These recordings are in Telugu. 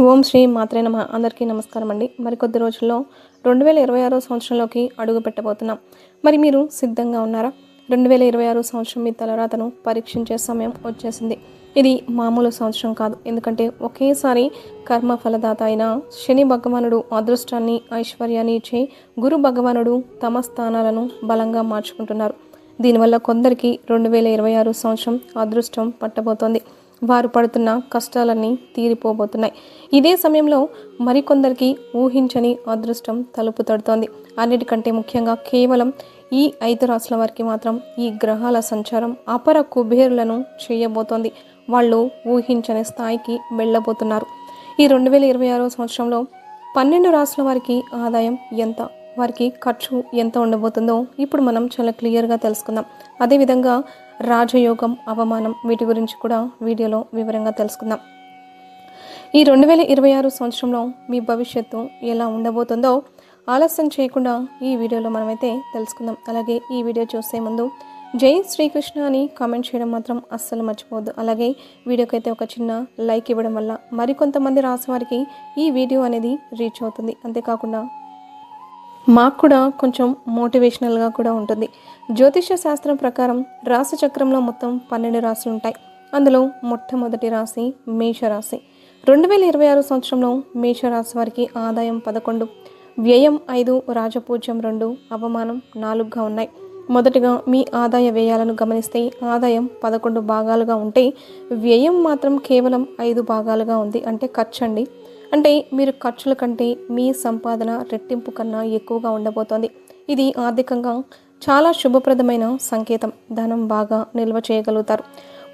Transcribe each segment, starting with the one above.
ఓం శ్రీ మాత్రే నమ. అందరికీ నమస్కారం అండి. మరికొద్ది రోజుల్లో రెండు వేల ఇరవై ఆరో సంవత్సరంలోకి అడుగు పెట్టబోతున్నాం. మరి మీరు సిద్ధంగా ఉన్నారా? రెండు వేల ఇరవై ఆరో సంవత్సరం మీ తలరాతను పరీక్షించే సమయం వచ్చేసింది. ఇది మామూలు సంవత్సరం కాదు. ఎందుకంటే ఒకేసారి కర్మ ఫలదాత అయిన శని భగవానుడు అదృష్టాన్ని ఐశ్వర్యాన్ని ఇచ్చే గురు భగవానుడు తమ స్థానాలను బలంగా మార్చుకుంటున్నారు. దీనివల్ల కొందరికి రెండు వేల ఇరవై ఆరు సంవత్సరం అదృష్టం పట్టబోతోంది. వారు పడుతున్న కష్టాలన్నీ తీరిపోబోతున్నాయి. ఇదే సమయంలో మరికొందరికి ఊహించని అదృష్టం తలుపు తడుతోంది. అన్నిటికంటే ముఖ్యంగా కేవలం ఈ ఐదు రాసుల వారికి మాత్రం ఈ గ్రహాల సంచారం అపర కుబేరులను చేయబోతోంది. వాళ్ళు ఊహించని స్థాయికి వెళ్ళబోతున్నారు. ఈ రెండు వేల ఇరవై ఆరో సంవత్సరంలో పన్నెండు రాసుల వారికి ఆదాయం ఎంత వారికి ఖర్చు ఎంత ఉండబోతుందో ఇప్పుడు మనం చాలా క్లియర్గా తెలుసుకుందాం. అదేవిధంగా రాజయోగం అవమానం వీటి గురించి కూడా వీడియోలో వివరంగా తెలుసుకుందాం. ఈ రెండు వేల ఇరవై ఆరు సంవత్సరంలో మీ భవిష్యత్తు ఎలా ఉండబోతుందో ఆలస్యం చేయకుండా ఈ వీడియోలో మనమైతే తెలుసుకుందాం. అలాగే ఈ వీడియో చూసే ముందు జై శ్రీకృష్ణ అని కామెంట్ చేయడం మాత్రం అస్సలు మర్చిపోవద్దు. అలాగే వీడియోకి అయితే ఒక చిన్న లైక్ ఇవ్వడం వల్ల మరికొంతమంది రాసి వారికి ఈ వీడియో అనేది రీచ్ అవుతుంది. అంతేకాకుండా మాకు కూడా కొంచెం మోటివేషనల్గా కూడా ఉంటుంది. జ్యోతిష శాస్త్రం ప్రకారం రాశి చక్రంలో మొత్తం పన్నెండు రాశులు ఉంటాయి. అందులో మొట్టమొదటి రాశి మేషరాశి. రెండు వేల ఇరవై ఆరు సంవత్సరంలో మేషరాశి వారికి ఆదాయం పదకొండు వ్యయం ఐదు రాజపూజ్యం రెండు అవమానం నాలుగుగా ఉన్నాయి. మొదటిగా మీ ఆదాయ వ్యయాలను గమనిస్తే ఆదాయం పదకొండు భాగాలుగా ఉంటే వ్యయం మాత్రం కేవలం ఐదు భాగాలుగా ఉంది. అంటే ఖర్చు అండి అంటే మీరు ఖర్చుల కంటే మీ సంపాదన రెట్టింపు కన్నా ఎక్కువగా ఉండబోతోంది. ఇది ఆర్థికంగా చాలా శుభప్రదమైన సంకేతం. ధనం బాగా నిల్వ చేయగలుగుతారు.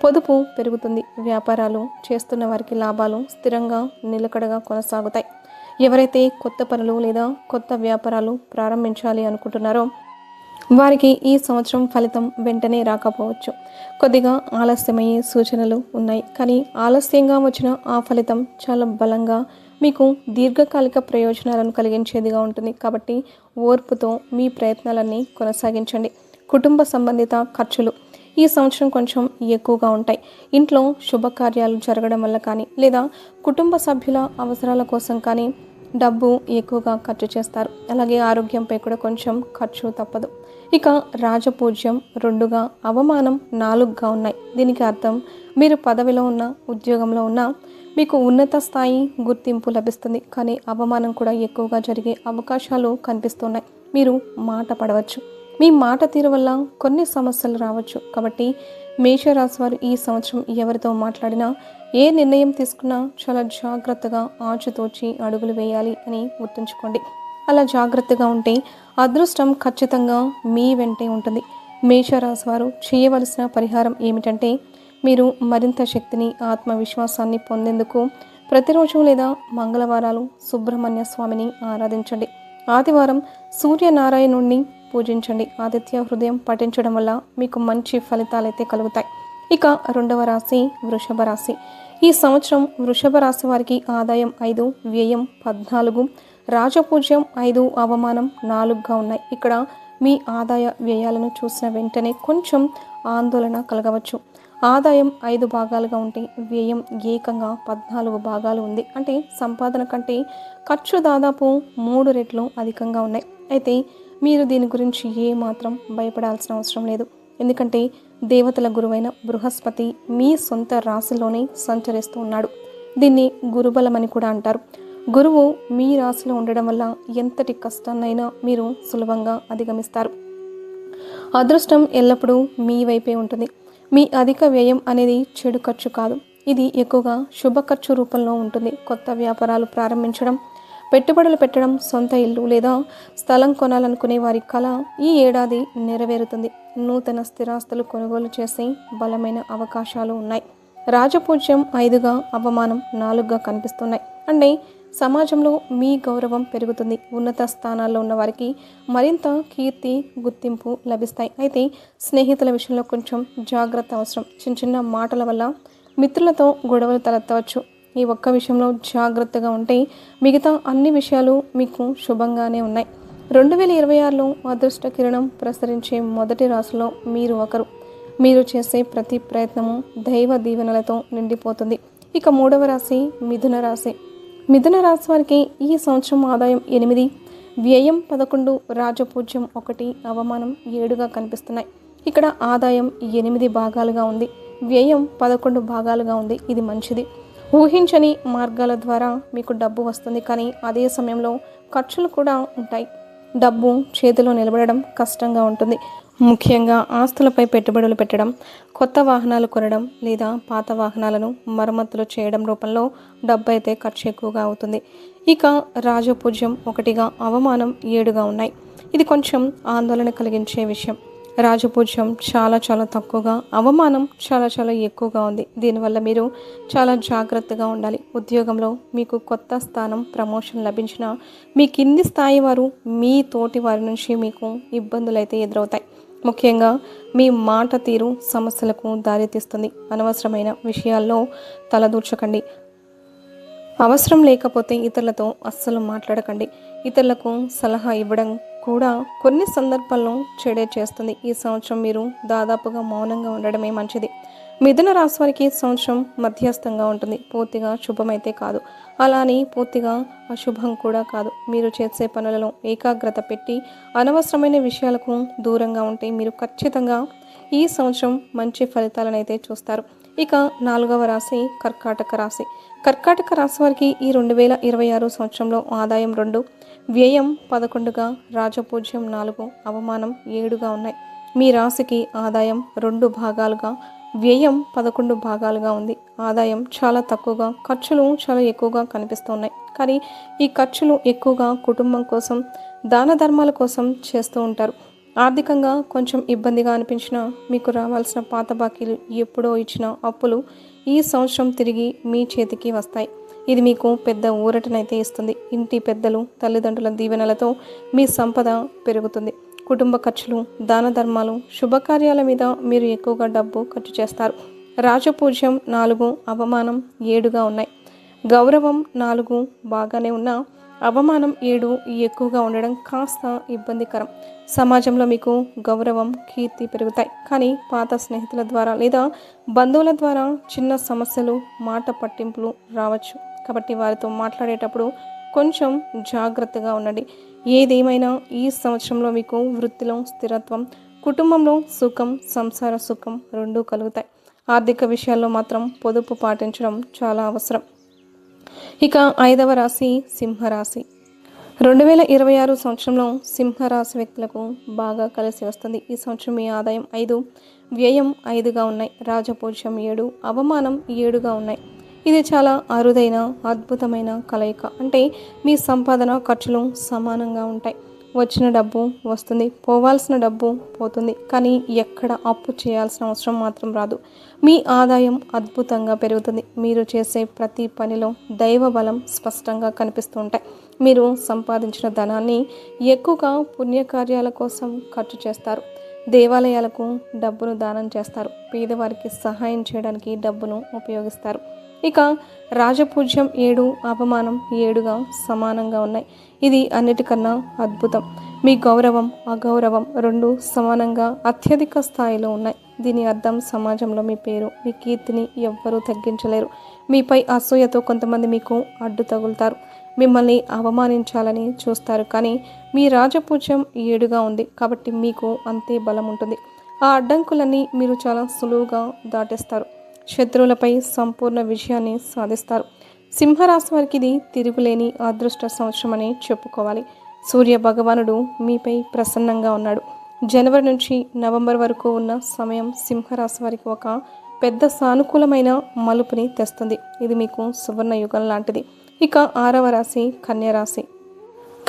పొదుపు పెరుగుతుంది. వ్యాపారాలు చేస్తున్న వారికి లాభాలు స్థిరంగా నిలకడగా కొనసాగుతాయి. ఎవరైతే కొత్త పనులు లేదా కొత్త వ్యాపారాలు ప్రారంభించాలి అనుకుంటున్నారో వారికి ఈ సంవత్సరం ఫలితం వెంటనే రాకపోవచ్చు. కొద్దిగా ఆలస్యమయ్యే సూచనలు ఉన్నాయి. కానీ ఆలస్యంగా వచ్చిన ఆ ఫలితం చాలా బలంగా మీకు దీర్ఘకాలిక ప్రయోజనాలను కలిగించేదిగా ఉంటుంది. కాబట్టి ఓర్పుతో మీ ప్రయత్నాలన్నీ కొనసాగించండి. కుటుంబ సంబంధిత ఖర్చులు ఈ సంవత్సరం కొంచెం ఎక్కువగా ఉంటాయి. ఇంట్లో శుభకార్యాలు జరగడం వల్ల కానీ లేదా కుటుంబ సభ్యుల అవసరాల కోసం కానీ డబ్బు ఎక్కువగా ఖర్చు చేస్తారు. అలాగే ఆరోగ్యంపై కూడా కొంచెం ఖర్చు తప్పదు. ఇక రాజపూజ్యం రెండుగా అవమానం నాలుగుగా ఉన్నాయి. దీనికి అర్థం మీరు పదవిలో ఉన్న ఉద్యోగంలో ఉన్న మీకు ఉన్నత స్థాయి గుర్తింపు లభిస్తుంది కానీ అవమానం కూడా ఎక్కువగా జరిగే అవకాశాలు కనిపిస్తున్నాయి. మీరు మాట పడవచ్చు. మీ మాట తీరు వల్ల కొన్ని సమస్యలు రావచ్చు. కాబట్టి మేషరాశి వారు ఈ సంవత్సరం ఎవరితో మాట్లాడినా ఏ నిర్ణయం తీసుకున్నా చాలా జాగ్రత్తగా ఆచితూచి అడుగులు వేయాలి అని గుర్తుంచుకోండి. అలా జాగ్రత్తగా ఉంటే అదృష్టం ఖచ్చితంగా మీ వెంటే ఉంటుంది. మేషరాశి వారు చేయవలసిన పరిహారం ఏమిటంటే మీరు మరింత శక్తిని ఆత్మవిశ్వాసాన్ని పొందేందుకు ప్రతిరోజు లేదా మంగళవారాలు సుబ్రహ్మణ్య స్వామిని ఆరాధించండి. ఆదివారం సూర్యనారాయణుణ్ణి పూజించండి. ఆదిత్య హృదయం పఠించడం వల్ల మీకు మంచి ఫలితాలైతే కలుగుతాయి. ఇక రెండవ రాశి వృషభ రాశి. ఈ సంవత్సరం వృషభ రాశి వారికి ఆదాయం ఐదు వ్యయం పద్నాలుగు రాజపూజ్యం ఐదు అవమానం నాలుగుగా ఉన్నాయి. ఇక్కడ మీ ఆదాయ వ్యయాలను చూసిన వెంటనే కొంచెం ఆందోళన కలగవచ్చు. ఆదాయం ఐదు భాగాలుగా ఉంటే వ్యయం ఏకంగా పద్నాలుగు భాగాలు ఉంది. అంటే సంపాదన కంటే ఖర్చు దాదాపు మూడు రెట్లు అధికంగా ఉన్నాయి. అయితే మీరు దీని గురించి ఏమాత్రం భయపడాల్సిన అవసరం లేదు. ఎందుకంటే దేవతల గురువైన బృహస్పతి మీ సొంత రాశిలోనే సంచరిస్తూ ఉన్నాడు. దీన్ని గురుబలమని కూడా అంటారు. గురువు మీ రాశిలో ఉండడం వల్ల ఎంతటి కష్టాన్నైనా మీరు సులభంగా అధిగమిస్తారు. అదృష్టం ఎల్లప్పుడూ మీ వైపే ఉంటుంది. మీ అధిక వ్యయం అనేది చెడు ఖర్చు కాదు. ఇది ఎక్కువగా శుభ ఖర్చు రూపంలో ఉంటుంది. కొత్త వ్యాపారాలు ప్రారంభించడం పెట్టుబడులు పెట్టడం సొంత ఇల్లు లేదా స్థలం కొనాలనుకునే వారి కళ ఈ ఏడాది నెరవేరుతుంది. నూతన స్థిరాస్తులు కొనుగోలు చేసే బలమైన అవకాశాలు ఉన్నాయి. రాజపూజ్యం ఐదుగా అవమానం నాలుగుగా కనిపిస్తున్నాయి. అంటే సమాజంలో మీ గౌరవం పెరుగుతుంది. ఉన్నత స్థానాల్లో ఉన్న వారికి మరింత కీర్తి గుర్తింపు లభిస్తాయి. అయితే స్నేహితుల విషయంలో కొంచెం జాగ్రత్త అవసరం. చిన్న చిన్న మాటల వల్ల మిత్రులతో గొడవలు తలెత్తవచ్చు. ఈ ఒక్క విషయంలో జాగ్రత్తగా ఉంటే మిగతా అన్ని విషయాలు మీకు శుభంగానే ఉన్నాయి. రెండు వేల ఇరవై ఆరులో అదృష్ట కిరణం ప్రసరించే మొదటి రాశిలో మీరు ఒకరు. మీరు చేసే ప్రతి ప్రయత్నము దైవ దీవెనలతో నిండిపోతుంది. ఇక మూడవ రాశి మిథున రాశి. మిథున రాశి వారికి ఈ సంవత్సరం ఆదాయం ఎనిమిది వ్యయం పదకొండు రాజపూజ్యం ఒకటి అవమానం ఏడుగా కనిపిస్తున్నాయి. ఇక్కడ ఆదాయం ఎనిమిది భాగాలుగా ఉంది. వ్యయం పదకొండు భాగాలుగా ఉంది. ఇది మంచిది. ఊహించని మార్గాల ద్వారా మీకు డబ్బు వస్తుంది. కానీ అదే సమయంలో ఖర్చులు కూడా ఉంటాయి. డబ్బు చేతిలో నిలబడడం కష్టంగా ఉంటుంది. ముఖ్యంగా ఆస్తులపై పెట్టుబడులు పెట్టడం కొత్త వాహనాలు కొనడం లేదా పాత వాహనాలను మరమ్మతులు చేయడం రూపంలో డబ్బు అయితే ఖర్చు ఎక్కువగా అవుతుంది. ఇక రాజపూజ్యం ఒకటిగా అవమానం ఏడుగా ఉన్నాయి. ఇది కొంచెం ఆందోళన కలిగించే విషయం. రాజపూజ్యం చాలా చాలా తక్కువగా అవమానం చాలా చాలా ఎక్కువగా ఉంది. దీనివల్ల మీరు చాలా జాగ్రత్తగా ఉండాలి. ఉద్యోగంలో మీకు కొత్త స్థానం ప్రమోషన్ లభించిన మీ కింది స్థాయి వారు మీ తోటి వారి నుంచి మీకు ఇబ్బందులు అయితే ఎదురవుతాయి. ముఖ్యంగా మీ మాట తీరు సమస్యలకు దారితీస్తుంది. అనవసరమైన విషయాల్లో తలదూర్చకండి. అవసరం లేకపోతే ఇతరులతో అస్సలు మాట్లాడకండి. ఇతరులకు సలహా ఇవ్వడం కూడా కొన్ని సందర్భాల్లో చెడే చేస్తుంది. ఈ సంవత్సరం మీరు దాదాపుగా మౌనంగా ఉండడమే మంచిది. మిథున రాశి వారికి సంవత్సరం మధ్యస్థంగా ఉంటుంది. పూర్తిగా శుభమైతే కాదు. అలాని పూర్తిగా అశుభం కూడా కాదు. మీరు చేసే పనులలో ఏకాగ్రత పెట్టి అనవసరమైన విషయాలకు దూరంగా ఉంటే మీరు ఖచ్చితంగా ఈ సంవత్సరం మంచి ఫలితాలను అయితే చూస్తారు. ఇక నాలుగవ రాశి కర్కాటక రాశి. కర్కాటక రాశి వారికి ఈ రెండు వేల ఇరవై ఆరు సంవత్సరంలో ఆదాయం రెండు వ్యయం పదకొండుగా రాజపూజ్యం నాలుగు అవమానం ఏడుగా ఉన్నాయి. మీ రాశికి ఆదాయం రెండు భాగాలుగా వ్యయం పదకొండు భాగాలుగా ఉంది. ఆదాయం చాలా తక్కువగా ఖర్చులు చాలా ఎక్కువగా కనిపిస్తున్నాయి. కానీ ఈ ఖర్చులు ఎక్కువగా కుటుంబం కోసం దాన ధర్మాల కోసం చేస్తూ ఉంటారు. ఆర్థికంగా కొంచెం ఇబ్బందిగా అనిపించినా మీకు రావాల్సిన పాత బాకీలు ఎప్పుడో ఇచ్చిన అప్పులు ఈ సంవత్సరం తిరిగి మీ చేతికి వస్తాయి. ఇది మీకు పెద్ద ఊరటనైతే ఇస్తుంది. ఇంటి పెద్దలు తల్లిదండ్రుల దీవెనలతో మీ సంపద పెరుగుతుంది. కుటుంబ ఖర్చులు దాన ధర్మాలు శుభకార్యాల మీద మీరు ఎక్కువగా డబ్బు ఖర్చు చేస్తారు. రాజపూజ్యం నాలుగు అవమానం ఏడుగా ఉన్నాయి. గౌరవం నాలుగు బాగానే ఉన్నా అవమానం ఏడు ఎక్కువగా ఉండడం కాస్త ఇబ్బందికరం. సమాజంలో మీకు గౌరవం కీర్తి పెరుగుతాయి. కానీ పాత స్నేహితుల ద్వారా లేదా బంధువుల ద్వారా చిన్న సమస్యలు మాట పట్టింపులు రావచ్చు. కాబట్టి వారితో మాట్లాడేటప్పుడు కొంచెం జాగ్రత్తగా ఉండండి. ఏదేమైనా ఈ సంవత్సరంలో మీకు వృత్తిలో స్థిరత్వం కుటుంబంలో సుఖం సంసార సుఖం రెండూ కలుగుతాయి. ఆర్థిక విషయాల్లో మాత్రం పొదుపు పాటించడం చాలా అవసరం. ఇక ఐదవ రాశి సింహరాశి. రెండు వేల ఇరవై ఆరు సంవత్సరంలో సింహరాశి వ్యక్తులకు బాగా కలిసి వస్తుంది. ఈ సంవత్సరం మీ ఆదాయం ఐదు వ్యయం ఐదుగా ఉన్నాయి. రాజపూజ్యం ఏడు అవమానం ఏడుగా ఉన్నాయి. ఇది చాలా అరుదైన అద్భుతమైన కలయిక. అంటే మీ సంపాదన ఖర్చులు సమానంగా ఉంటాయి. వచ్చిన డబ్బు వస్తుంది పోవాల్సిన డబ్బు పోతుంది. కానీ ఎక్కడ అప్పు చేయాల్సిన అవసరం మాత్రం రాదు. మీ ఆదాయం అద్భుతంగా పెరుగుతుంది. మీరు చేసే ప్రతి పనిలో దైవ బలం స్పష్టంగా కనిపిస్తూ ఉంటాయి. మీరు సంపాదించిన ధనాన్ని ఎక్కువగా పుణ్యకార్యాల కోసం ఖర్చు చేస్తారు. దేవాలయాలకు డబ్బును దానం చేస్తారు. పేదవారికి సహాయం చేయడానికి డబ్బును ఉపయోగిస్తారు. ఇక రాజపూజ్యం ఏడు అవమానం ఏడుగా సమానంగా ఉన్నాయి. ఇది అన్నిటికన్నా అద్భుతం. మీ గౌరవం అగౌరవం రెండు సమానంగా అత్యధిక స్థాయిలో ఉన్నాయి. దీని అర్థం సమాజంలో మీ పేరు మీ కీర్తిని ఎవ్వరూ తగ్గించలేరు. మీపై అసూయతో కొంతమంది మీకు అడ్డు తగులుతారు. మిమ్మల్ని అవమానించాలని చూస్తారు. కానీ మీ రాజపూజ్యం ఏడుగా ఉంది కాబట్టి మీకు అంతే బలం ఉంటుంది. ఆ అడ్డంకులన్నీ మీరు చాలా సులువుగా దాటేస్తారు. శత్రువులపై సంపూర్ణ విజయాన్ని సాధిస్తారు. సింహరాశి వారికి ఇది తిరుగులేని అదృష్ట సంవత్సరం అని చెప్పుకోవాలి. సూర్య భగవానుడు మీపై ప్రసన్నంగా ఉన్నాడు. జనవరి నుంచి నవంబర్ వరకు ఉన్న సమయం సింహరాశి వారికి ఒక పెద్ద సానుకూలమైన మలుపుని తెస్తుంది. ఇది మీకు సువర్ణ యుగం లాంటిది. ఇక ఆరవ రాశి కన్యరాశి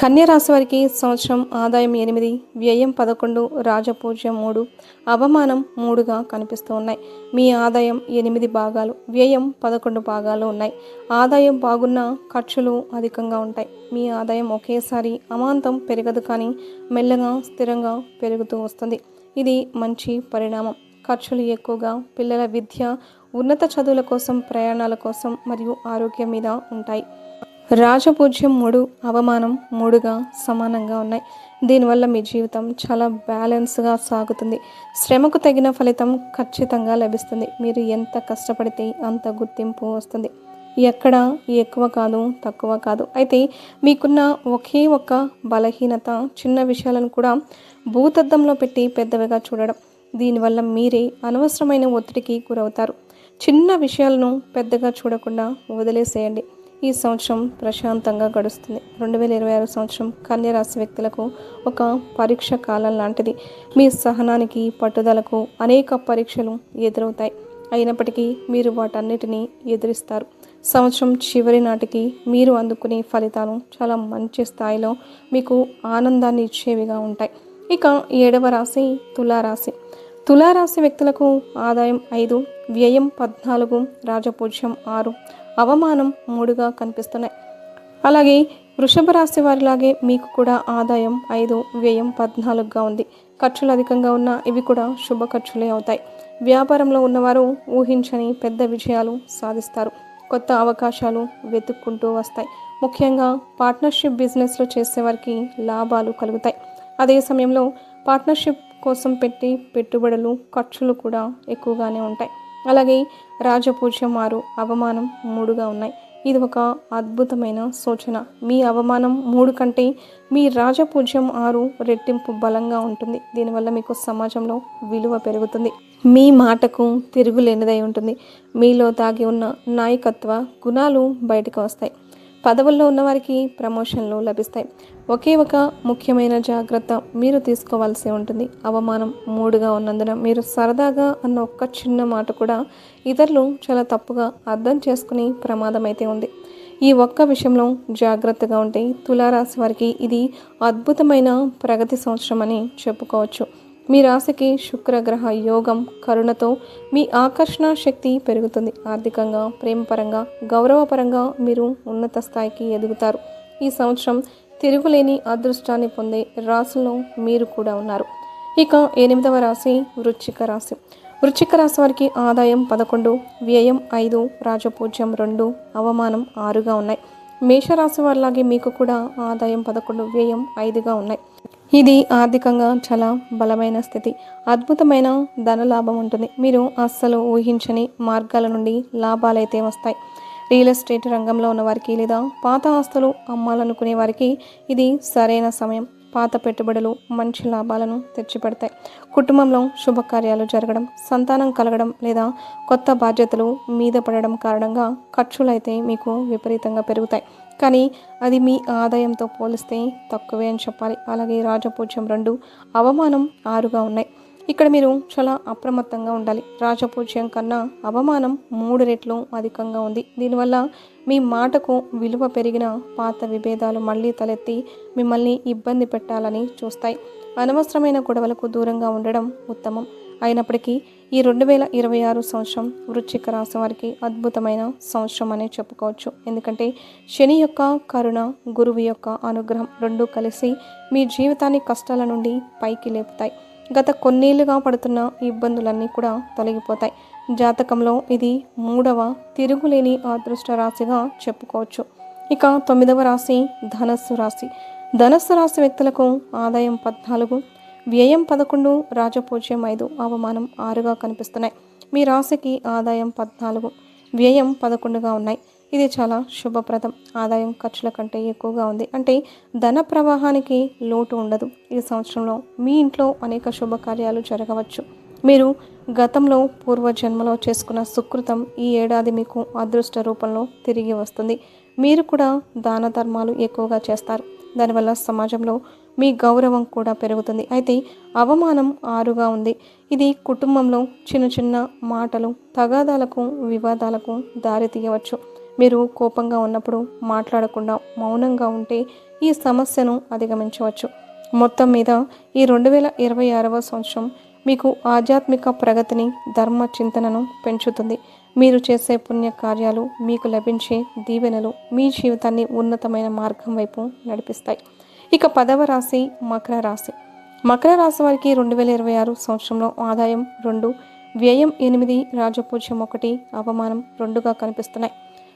కన్యరాశి వారికి సంవత్సరం ఆదాయం ఎనిమిది వ్యయం పదకొండు రాజపూజ్యం మూడు అవమానం మూడుగా కనిపిస్తూ ఉన్నాయి. మీ ఆదాయం ఎనిమిది భాగాలు వ్యయం పదకొండు భాగాలు ఉన్నాయి. ఆదాయం బాగున్నా ఖర్చులు అధికంగా ఉంటాయి. మీ ఆదాయం ఒకేసారి అమాంతం పెరగదు కానీ మెల్లగా స్థిరంగా పెరుగుతూ వస్తుంది. ఇది మంచి పరిణామం. ఖర్చులు ఎక్కువగా పిల్లల విద్య ఉన్నత చదువుల కోసం ప్రయాణాల కోసం మరియు ఆరోగ్యం మీద ఉంటాయి. రాజపూజ్యం మూడు అవమానం మూడుగా సమానంగా ఉన్నాయి. దీనివల్ల మీ జీవితం చాలా బ్యాలెన్స్గా సాగుతుంది. శ్రమకు తగిన ఫలితం ఖచ్చితంగా లభిస్తుంది. మీరు ఎంత కష్టపడితే అంత గుర్తింపు వస్తుంది. ఎక్కడ ఎక్కువ కాదు తక్కువ కాదు. అయితే మీకున్న ఒకే ఒక్క బలహీనత చిన్న విషయాలను కూడా భూతద్దంలో పెట్టి పెద్దవిగా చూడడం. దీనివల్ల మీరే అనవసరమైన ఒత్తిడికి గురవుతారు. చిన్న విషయాలను పెద్దగా చూడకుండా వదిలేసేయండి. ఈ సంవత్సరం ప్రశాంతంగా గడుస్తుంది. రెండు వేల ఇరవై ఆరు సంవత్సరం కన్యరాశి వ్యక్తులకు ఒక పరీక్ష కాలం లాంటిది. మీ సహనానికి పట్టుదలకు అనేక పరీక్షలు ఎదురవుతాయి. అయినప్పటికీ మీరు వాటన్నిటినీ ఎదురిస్తారు. సంవత్సరం చివరి నాటికి మీరు అందుకునే ఫలితాలు చాలా మంచి స్థాయిలో మీకు ఆనందాన్ని ఇచ్చేవిగా ఉంటాయి. ఇక ఏడవ రాశి తులారాశి. తులారాశి వ్యక్తులకు ఆదాయం ఐదు వ్యయం పద్నాలుగు రాజపూజ్యం ఆరు. అవమానం మూడుగా కనిపిస్తున్నాయి. అలాగే వృషభ రాశి వారిలాగే మీకు కూడా ఆదాయం ఐదు వ్యయం పద్నాలుగుగా ఉంది. ఖర్చులు అధికంగా ఉన్న ఇవి కూడా శుభ ఖర్చులే అవుతాయి. వ్యాపారంలో ఉన్నవారు ఊహించని పెద్ద విజయాలు సాధిస్తారు. కొత్త అవకాశాలు వెతుక్కుంటూ వస్తాయి. ముఖ్యంగా పార్ట్నర్షిప్ బిజినెస్లో చేసేవారికి లాభాలు కలుగుతాయి. అదే సమయంలో పార్ట్నర్షిప్ కోసం పెట్టి పెట్టుబడులు ఖర్చులు కూడా ఎక్కువగానే ఉంటాయి. అలాగే రాజపూజ్యం ఆరు అవమానం మూడుగా ఉన్నాయి. ఇది ఒక అద్భుతమైన సూచన. మీ అవమానం మూడు కంటే మీ రాజపూజ్యం ఆరు రెట్టింపు బలంగా ఉంటుంది. దీనివల్ల మీకు సమాజంలో విలువ పెరుగుతుంది. మీ మాటకు తిరుగులేనిదై ఉంటుంది. మీలో దాగి ఉన్న నాయకత్వ గుణాలు బయటకు వస్తాయి. పదవుల్లో ఉన్నవారికి ప్రమోషన్లు లభిస్తాయి. ఒకే ఒక ముఖ్యమైన జాగ్రత్త మీరు తీసుకోవాల్సి ఉంటుంది. అవమానం మూడుగా ఉన్నందున మీరు సరదాగా అన్న ఒక్క చిన్న మాట కూడా ఇతరులు చాలా తప్పుగా అర్థం చేసుకుని ప్రమాదం అయితే ఉంది. ఈ ఒక్క విషయంలో జాగ్రత్తగా ఉంటే తులారాశి వారికి ఇది అద్భుతమైన ప్రగతి సంవత్సరం అని చెప్పుకోవచ్చు. మీ రాశికి శుక్రగ్రహ యోగం కరుణతో మీ ఆకర్షణ శక్తి పెరుగుతుంది. ఆర్థికంగా ప్రేమపరంగా గౌరవపరంగా మీరు ఉన్నత స్థాయికి ఎదుగుతారు. ఈ సంవత్సరం తిరుగులేని అదృష్టాన్ని పొందే రాశుల్లో మీరు కూడా ఉన్నారు. ఇక ఎనిమిదవ రాశి వృశ్చిక రాశి. వృశ్చిక రాశి వారికి ఆదాయం పదకొండు వ్యయం ఐదు రాజపూజ్యం రెండు అవమానం ఆరుగా ఉన్నాయి. మేషరాశి వారిలాగే మీకు కూడా ఆదాయం పదకొండు వ్యయం ఐదుగా ఉన్నాయి. ఇది ఆర్థికంగా చాలా బలమైన స్థితి. అద్భుతమైన ధనలాభం ఉంటుంది. మీరు అస్సలు ఊహించని మార్గాల నుండి లాభాలైతే వస్తాయి. రియల్ ఎస్టేట్ రంగంలో ఉన్న వారికి లేదా పాత ఆస్తులు అమ్మాలనుకునే వారికి ఇది సరైన సమయం. పాత పెట్టుబడులు మంచి లాభాలను తెచ్చిపెడతాయి. కుటుంబంలో శుభకార్యాలు జరగడం సంతానం కలగడం లేదా కొత్త బాధ్యతలు మీద పడడం కారణంగా ఖర్చులైతే మీకు విపరీతంగా పెరుగుతాయి. కానీ అది మీ ఆదాయంతో పోలిస్తే తక్కువే అని చెప్పాలి. అలాగే రాజపూజ్యం రెండు అవమానం ఆరుగా ఉన్నాయి. ఇక్కడ మీరు చాలా అప్రమత్తంగా ఉండాలి. రాజపూజ్యం కన్నా అవమానం మూడు రెట్లు అధికంగా ఉంది. దీనివల్ల మీ మాటకు విలువ పెరిగిన పాత విభేదాలు మళ్ళీ తలెత్తి మిమ్మల్ని ఇబ్బంది పెట్టాలని చూస్తాయి. అనవసరమైన గొడవలకు దూరంగా ఉండడం ఉత్తమం. అయినప్పటికీ ఈ రెండు వేల ఇరవై ఆరు సంవత్సరం వృశ్చిక రాశి వారికి అద్భుతమైన సంవత్సరం అనే చెప్పుకోవచ్చు. ఎందుకంటే శని యొక్క కరుణ గురువు యొక్క అనుగ్రహం రెండూ కలిసి మీ జీవితాన్ని కష్టాల నుండి పైకి లేపుతాయి. గత కొన్నేళ్ళుగా పడుతున్న ఇబ్బందులన్నీ కూడా తొలగిపోతాయి. జాతకంలో ఇది మూడవ తిరుగులేని అదృష్ట రాశిగా చెప్పుకోవచ్చు. ఇక తొమ్మిదవ రాశి ధనస్సు రాశి. ధనస్సు రాశి వ్యక్తులకు ఆదాయం పద్నాలుగు వ్యయం పదకొండు రాజపూజ్యం ఐదు అవమానం ఆరుగా కనిపిస్తున్నాయి. మీ రాశికి ఆదాయం పద్నాలుగు వ్యయం పదకొండుగా ఉన్నాయి. ఇది చాలా శుభప్రదం. ఆదాయం ఖర్చుల కంటే ఎక్కువగా ఉంది. అంటే ధన ప్రవాహానికి లోటు ఉండదు. ఈ సంవత్సరంలో మీ ఇంట్లో అనేక శుభకార్యాలు జరగవచ్చు. మీరు గతంలో పూర్వజన్మలో చేసుకున్న సుకృతం ఈ ఏడాది మీకు అదృష్ట రూపంలో తిరిగి వస్తుంది. మీరు కూడా దాన ధర్మాలు ఎక్కువగా చేస్తారు. దానివల్ల సమాజంలో మీ గౌరవం కూడా పెరుగుతుంది. అయితే అవమానం ఆరుగా ఉంది. ఇది కుటుంబంలో చిన్న చిన్న మాటలు తగాదాలకు వివాదాలకు దారి తీయవచ్చు. మీరు కోపంగా ఉన్నప్పుడు మాట్లాడకుండా మౌనంగా ఉంటే ఈ సమస్యను అధిగమించవచ్చు. మొత్తం మీద ఈ రెండు వేల ఇరవై ఆరవ సంవత్సరం మీకు ఆధ్యాత్మిక ప్రగతిని ధర్మ చింతనను పెంచుతుంది. మీరు చేసే పుణ్య కార్యాలు మీకు లభించే దీవెనలు మీ జీవితాన్ని ఉన్నతమైన మార్గం వైపు నడిపిస్తాయి. ఇక పదవ రాశి మకర రాశి. మకర రాశి వారికి రెండు వేల ఇరవై ఆరు సంవత్సరంలో ఆదాయం రెండు వ్యయం ఎనిమిది రాజపూజ్యం ఒకటి అవమానం రెండుగా కనిపిస్తున్నాయి.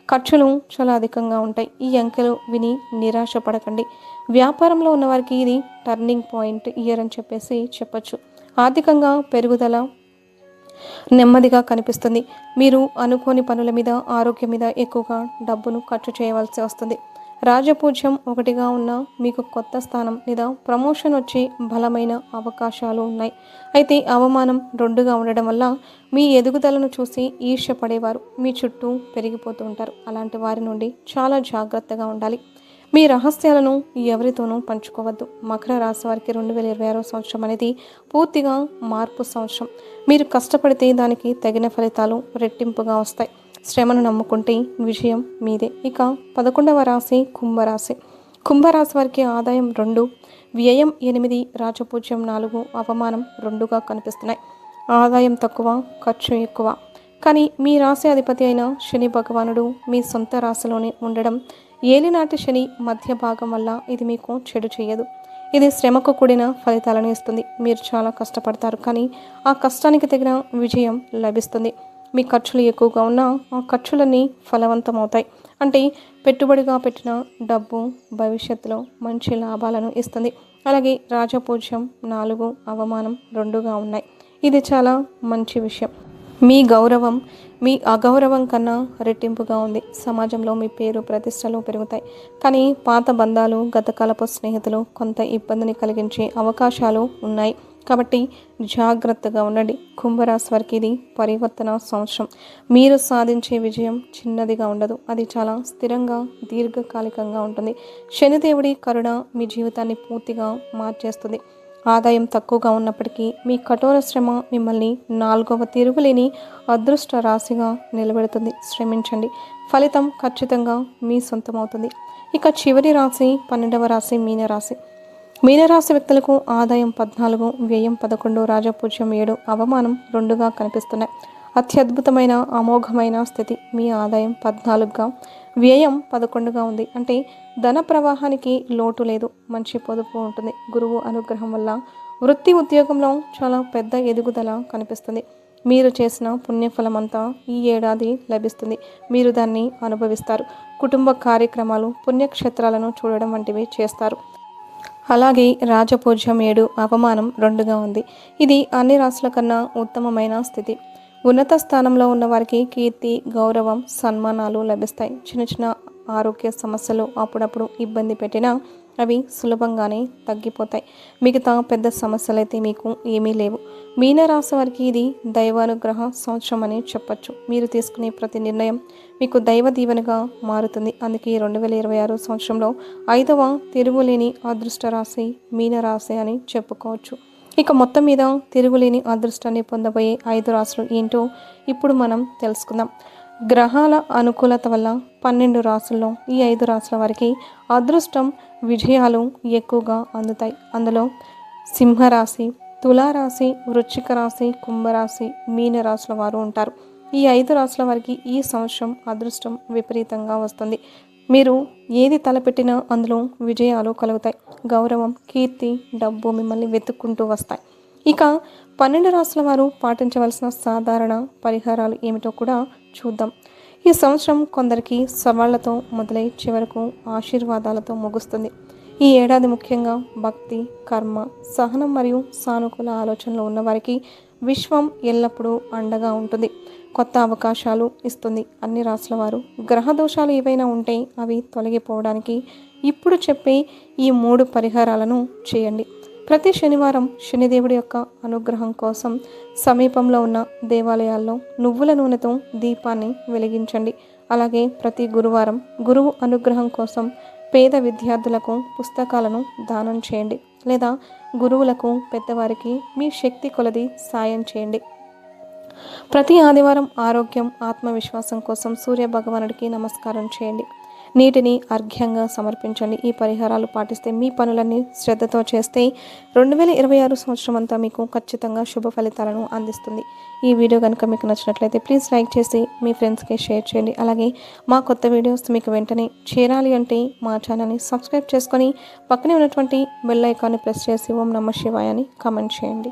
ఖర్చులు చాలా అధికంగా ఉంటాయి. ఈ అంకెలు విని నిరాశ పడకండి వ్యాపారంలో ఉన్నవారికి ఇది టర్నింగ్ పాయింట్ ఇయర్ అని చెప్పేసి చెప్పచ్చు. ఆర్థికంగా పెరుగుదల నెమ్మదిగా కనిపిస్తుంది. మీరు అనుకోని పనుల మీద ఆరోగ్యం మీద ఎక్కువగా డబ్బును ఖర్చు చేయవలసి వస్తుంది. రాజపూజ్యం ఒకటిగా ఉన్న మీకు కొత్త స్థానం లేదా ప్రమోషన్ వచ్చి బలమైన అవకాశాలు ఉన్నాయి. అయితే అవమానం రెండుగా ఉండడం వల్ల మీ ఎదుగుదలను చూసి ఈర్ష్యపడేవారు మీ చుట్టూ పెరిగిపోతూ ఉంటారు. అలాంటి వారి నుండి చాలా జాగ్రత్తగా ఉండాలి. మీ రహస్యాలను ఎవరితోనూ పంచుకోవద్దు. మకర రాశి వారికి రెండు వేల ఇరవై ఆరో సంవత్సరం అనేది పూర్తిగా మార్పు సంవత్సరం. మీరు కష్టపడితే దానికి తగిన ఫలితాలు రెట్టింపుగా వస్తాయి. శ్రమను నమ్ముకుంటే విజయం మీదే. ఇక పదకొండవ రాశి కుంభరాశి. కుంభరాశి వారికి ఆదాయం రెండు వ్యయం ఎనిమిది రాజపూజ్యం నాలుగు అవమానం రెండుగా కనిపిస్తున్నాయి. ఆదాయం తక్కువ ఖర్చు ఎక్కువ. కానీ మీ రాశి అధిపతి అయిన శని భగవానుడు మీ సొంత రాశిలోనే ఉండడం ఏలినాటి శని మధ్య భాగం వల్ల ఇది మీకు చెడు చేయదు. ఇది శ్రమకు కూడిన ఫలితాలను ఇస్తుంది. మీరు చాలా కష్టపడతారు. కానీ ఆ కష్టానికి తగిన విజయం లభిస్తుంది. మీ ఖర్చులు ఎక్కువగా ఉన్నా ఆ ఖర్చులన్నీ ఫలవంతమవుతాయి. అంటే పెట్టుబడిగా పెట్టిన డబ్బు భవిష్యత్తులో మంచి లాభాలను ఇస్తుంది. అలాగే రాజపూజ్యం నాలుగు అవమానం రెండుగా ఉన్నాయి. ఇది చాలా మంచి విషయం. మీ గౌరవం మీ అగౌరవం కన్నా రెట్టింపుగా ఉంది. సమాజంలో మీ పేరు ప్రతిష్టలు పెరుగుతాయి. కానీ పాత బంధాలు గతకాలపు స్నేహితులు కొంత ఇబ్బందిని కలిగించే అవకాశాలు ఉన్నాయి. కాబట్టి జాగ్రత్తగా ఉండండి. కుంభరాశి వారికి ఇది పరివర్తన సంవత్సరం. మీరు సాధించే విజయం చిన్నదిగా ఉండదు. అది చాలా స్థిరంగా దీర్ఘకాలికంగా ఉంటుంది. శనిదేవుడి కరుణ మీ జీవితాన్ని పూర్తిగా మార్చేస్తుంది. ఆదాయం తక్కువగా ఉన్నప్పటికీ మీ కఠోర శ్రమ మిమ్మల్ని నాలుగవ తిరుగులేని అదృష్ట రాశిగా నిలబెడుతుంది. శ్రమించండి. ఫలితం ఖచ్చితంగా మీ సొంతమవుతుంది. ఇక చివరి రాశి పన్నెండవ రాశి మీనరాశి. మీనరాశి వ్యక్తులకు ఆదాయం పద్నాలుగు వ్యయం పదకొండు రాజపూజ్యం ఏడు అవమానం రెండుగా కనిపిస్తున్నాయి. అత్యద్భుతమైన అమోఘమైన స్థితి మీ ఆదాయం పద్నాలుగుగా వ్యయం పదకొండుగా ఉంది. అంటే ధన ప్రవాహానికి లోటు లేదు మంచి పొదుపు ఉంటుంది. గురువు అనుగ్రహం వల్ల వృత్తి ఉద్యోగంలో చాలా పెద్ద ఎదుగుదల కనిపిస్తుంది. మీరు చేసిన పుణ్యఫలం అంతా ఈ ఏడాది లభిస్తుంది. మీరు దాన్ని అనుభవిస్తారు. కుటుంబ కార్యక్రమాలు పుణ్యక్షేత్రాలను చూడడం వంటివి చేస్తారు. అలాగే రాజపూజ్యం ఏడు అవమానం రెండుగా ఉంది. ఇది అన్ని రాసుల కన్నా ఉత్తమమైన స్థితి. ఉన్నత స్థానంలో ఉన్న వారికి కీర్తి గౌరవం సన్మానాలు లభిస్తాయి. చిన్న చిన్న ఆరోగ్య సమస్యలు అప్పుడప్పుడు ఇబ్బంది పెట్టినా అవి సులభంగానే తగ్గిపోతాయి. మిగతా పెద్ద సమస్యలు అయితే మీకు ఏమీ లేవు. మీనరాశి వారికి ఇది దైవానుగ్రహ సంవత్సరం అని చెప్పచ్చు. మీరు తీసుకునే ప్రతి నిర్ణయం మీకు దైవ దీవెనగా మారుతుంది. అందుకే రెండు వేల ఇరవై ఆరు సంవత్సరంలో ఐదవ తిరుగులేని అదృష్ట రాశి మీనరాశి అని చెప్పుకోవచ్చు. ఇక మొత్తం మీద తిరుగులేని అదృష్టాన్ని పొందబోయే ఐదు రాశులు ఏంటో ఇప్పుడు మనం తెలుసుకుందాం. గ్రహాల అనుకూలత వల్ల పన్నెండు రాసుల్లో ఈ ఐదు రాసుల వారికి అదృష్టం విజయాలు ఎక్కువగా అందుతాయి. అందులో సింహరాశి తులారాశి వృశ్చిక రాశి కుంభరాశి మీన రాశుల వారు ఉంటారు. ఈ ఐదు రాశుల వారికి ఈ సంవత్సరం అదృష్టం విపరీతంగా వస్తుంది. మీరు ఏది తలపెట్టినా అందులో విజయాలు కలుగుతాయి. గౌరవం కీర్తి డబ్బు మిమ్మల్ని వెతుక్కుంటూ వస్తాయి. ఇక పన్నెండు రాసుల వారు పాటించవలసిన సాధారణ పరిహారాలు ఏమిటో కూడా చూద్దాం. ఈ సంవత్సరం కొందరికి సవాళ్ళతో మొదలై చివరకు ఆశీర్వాదాలతో ముగుస్తుంది. ఈ ఏడాది ముఖ్యంగా భక్తి కర్మ సహనం మరియు సానుకూల ఆలోచనలు ఉన్నవారికి విశ్వం ఎల్లప్పుడూ అండగా ఉంటుంది. కొత్త అవకాశాలు ఇస్తుంది. అన్ని రాసుల వారు గ్రహ దోషాలు ఏవైనా ఉంటే అవి తొలగిపోవడానికి ఇప్పుడు చెప్పే ఈ మూడు పరిహారాలను చేయండి. ప్రతి శనివారం శనిదేవుడి యొక్క అనుగ్రహం కోసం సమీపంలో ఉన్న దేవాలయాల్లో నువ్వుల నూనెతో దీపాన్ని వెలిగించండి. అలాగే ప్రతి గురువారం గురువు అనుగ్రహం కోసం పేద విద్యార్థులకు పుస్తకాలను దానం చేయండి. లేదా గురువులకు పెద్దవారికి మీ శక్తి కొలది సాయం చేయండి. ప్రతి ఆదివారం ఆరోగ్యం ఆత్మవిశ్వాసం కోసం సూర్య భగవానుడికి నమస్కారం చేయండి. నీటిని అర్ఘ్యంగా సమర్పించండి. ఈ పరిహారాలు పాటిస్తే మీ పనులన్నీ శ్రద్ధతో చేస్తే రెండు వేల ఇరవై ఆరు సంవత్సరం అంతా మీకు ఖచ్చితంగా శుభ ఫలితాలను అందిస్తుంది. ఈ వీడియో కనుక మీకు నచ్చినట్లయితే ప్లీజ్ లైక్ చేసి మీ ఫ్రెండ్స్కి షేర్ చేయండి. అలాగే మా కొత్త వీడియోస్ మీకు వెంటనే చేరాలి అంటే మా ఛానల్ని సబ్స్క్రైబ్ చేసుకొని పక్కనే ఉన్నటువంటి బెల్ ఐకాన్ని ప్రెస్ చేసి ఓం నమ శివాయ అని కామెంట్ చేయండి.